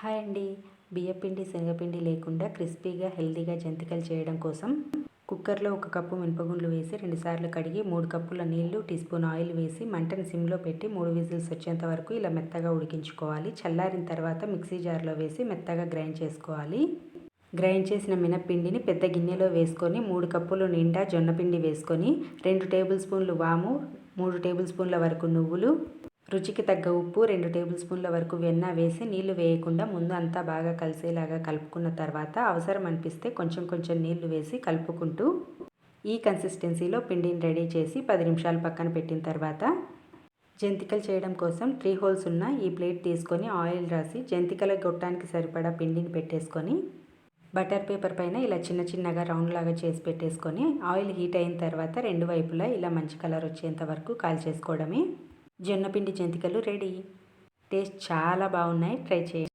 Hi అండి. బియ్యపిండి శనగపిండి లేకుండా క్రిస్పీగా హెల్తీగా జంతికలు చేయడం కోసం కుక్కర్లో ఒక కప్పు మినపగుండ్లు వేసి రెండుసార్లు కడిగి మూడు కప్పుల నీళ్ళు టీ స్పూన్ ఆయిల్ వేసి మంటను సిమ్లో పెట్టి మూడు విజిల్స్ వచ్చేంత వరకు ఇలా మెత్తగా ఉడికించుకోవాలి. చల్లారిన తర్వాత మిక్సీ జార్లో వేసి మెత్తగా గ్రైండ్ చేసుకోవాలి. గ్రైండ్ చేసిన మినపిండిని పెద్ద గిన్నెలో వేసుకొని మూడు కప్పులు నిండా జొన్నపిండి వేసుకొని రెండు టేబుల్ స్పూన్లు వాము మూడు టేబుల్ స్పూన్ల వరకు నువ్వులు రుచికి తగ్గ ఉప్పు రెండు టేబుల్ స్పూన్ల వరకు వెన్న వేసి నీళ్ళు వేయకుండా ముందు అంతా బాగా కలిసేలాగా కలుపుకున్న తర్వాత అవసరం అనిపిస్తే కొంచెం కొంచెం నీళ్ళు వేసి కలుపుకుంటూ ఈ కన్సిస్టెన్సీలో పిండిని రెడీ చేసి పది నిమిషాలు పక్కన పెట్టిన తర్వాత జంతికలు చేయడం కోసం త్రీ హోల్స్ ఉన్న ఈ ప్లేట్ తీసుకొని ఆయిల్ రాసి జంతికల గొట్టానికి సరిపడా పిండిని పెట్టేసుకొని బటర్ పేపర్ పైన ఇలా చిన్న చిన్నగా రౌండ్ లాగా చేసి పెట్టేసుకొని ఆయిల్ హీట్ అయిన తర్వాత రెండు వైపులా ఇలా మంచి కలర్ వచ్చేంత వరకు కాల్ చేసుకోవడమే జొన్నపిండి జంతికలు రెడీ. టేస్ట్ చాలా బాగున్నాయి. ట్రై చేయండి.